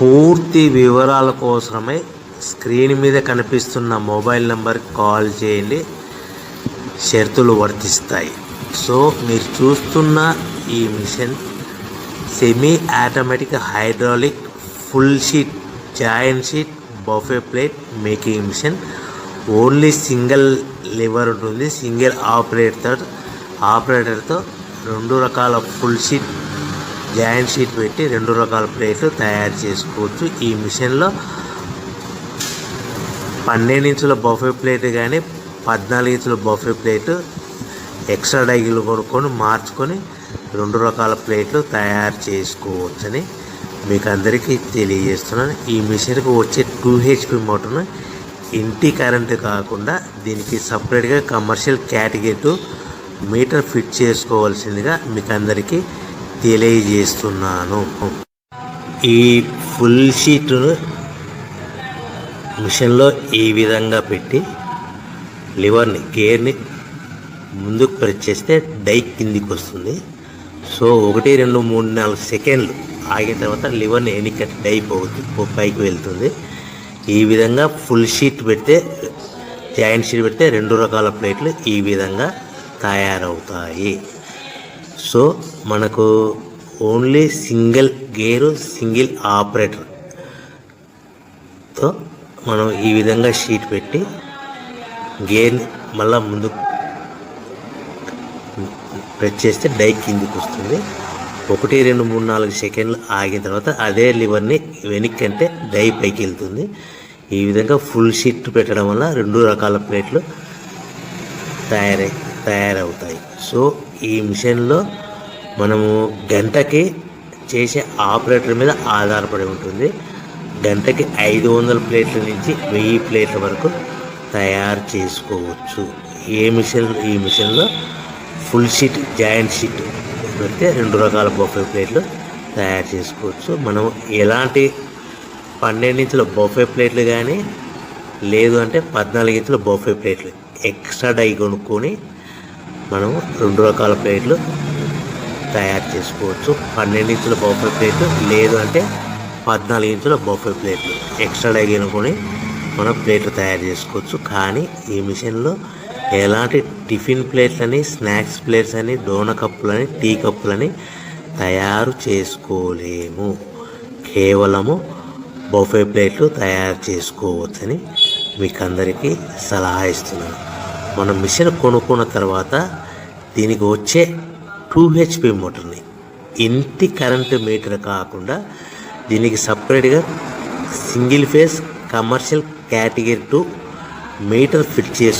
పూర్తి వివరాల కోసమై స్క్రీన్ మీద కనిపిస్తున్న మొబైల్ నెంబర్కి కాల్ చేయండి. షరతులు వర్తిస్తాయి. సో మీరు చూస్తున్న ఈ machine semi automatic hydraulic full sheet joint sheet buffet plate making machine only single lever ఉంటుంది. సింగిల్ ఆపరేటర్ ఆపరేటర్తో రెండు రకాల ఫుల్ షీట్ జాయింట్ షీట్ పెట్టి రెండు రకాల ప్లేట్లు తయారు చేసుకోవచ్చు. ఈ మిషన్లో పన్నెండు ఇంచుల బఫే ప్లేట్ కానీ పద్నాలుగు ఇంచుల బఫే ప్లేట్ ఎక్స్ట్రా డైగిలు కొనుక్కొని మార్చుకొని రెండు రకాల ప్లేట్లు తయారు చేసుకోవచ్చని మీకు అందరికీ తెలియజేస్తున్నాను. ఈ మిషన్కి వచ్చే టూ హెచ్పి మోటార్ను ఇంటి కరెంటు కాకుండా దీనికి సపరేట్గా కమర్షియల్ కేటగిరీ మీటర్ ఫిట్ చేసుకోవాల్సిందిగా మీకు అందరికీ తెలియజేస్తున్నాను. ఈ ఫుల్ షీట్ను మిషన్లో ఈ విధంగా పెట్టి లివర్ని గేర్ని ముందుకు ప్రెస్ చేస్తే డై కిందికి వస్తుంది సో ఒకటి రెండు మూడు నాలుగు సెకండ్లు ఆగిన తర్వాత లివర్ని వెనక డై పోతుంది పైకి వెళ్తుంది. ఈ విధంగా ఫుల్ షీట్ పెడితే జాయింట్ షీట్ పెడితే రెండు రకాల ప్లేట్లు ఈ విధంగా తయారవుతాయి. సో మనకు ఓన్లీ సింగిల్ గేరు సింగిల్ ఆపరేటర్తో మనం ఈ విధంగా షీట్ పెట్టి గేర్ మళ్ళా ముందు ప్రెస్ చేస్తే డై కిందికి వస్తుంది. ఒకటి రెండు మూడు నాలుగు సెకండ్లు ఆగిన తర్వాత అదే లివర్ని వెనక్కి అంటే డై పైకి వెళ్తుంది. ఈ విధంగా ఫుల్ షీట్ పెట్టడం వల్ల రెండు రకాల ప్లేట్లు తయారై తయారవుతాయి. సో ఈ మిషన్లో మనము గంటకి చేసే ఆపరేటర్ మీద ఆధారపడి ఉంటుంది. గంటకి ఐదు వందల ప్లేట్ల నుంచి వెయ్యి ప్లేట్ల వరకు తయారు చేసుకోవచ్చు. ఏ మిషన్ ఈ మిషన్లో ఫుల్ షీట్ జాయింట్ షీట్ పెడితే రెండు రకాల బొఫే ప్లేట్లు తయారు చేసుకోవచ్చు. మనం ఎలాంటి పన్నెండు ఇంచుల బొఫే ప్లేట్లు కానీ లేదు అంటే పద్నాలుగు ఇంచుల బొఫే ప్లేట్లు ఎక్స్ట్రా డై కొనుక్కొని మనం రెండు రకాల ప్లేట్లు తయారు చేసుకోవచ్చు. పన్నెండు ఇంచుల బొఫే ప్లేట్ లేదు అంటే పద్నాలుగు ఇంచుల బొఫే ప్లేట్లు. ఎక్స్ట్రా డైగిన కొని మనం ప్లేట్లు తయారు చేసుకోవచ్చు. కానీ ఈ మిషన్లో ఎలాంటి టిఫిన్ ప్లేట్లని స్నాక్స్ ప్లేట్స్ అని డోన కప్పులని టీ కప్పులని తయారు చేసుకోలేము. కేవలము బొఫే ప్లేట్లు తయారు చేసుకోవచ్చని మీకు అందరికీ సలహా ఇస్తున్నాను. మనం మిషన్ కొనుక్కున్న తర్వాత దీనికి వచ్చే టూ హెచ్పి మోటార్ని. ఇంటి కరెంటు మీటర్ కాకుండా దీనికి సపరేట్గా single phase commercial category two meter fit చేసు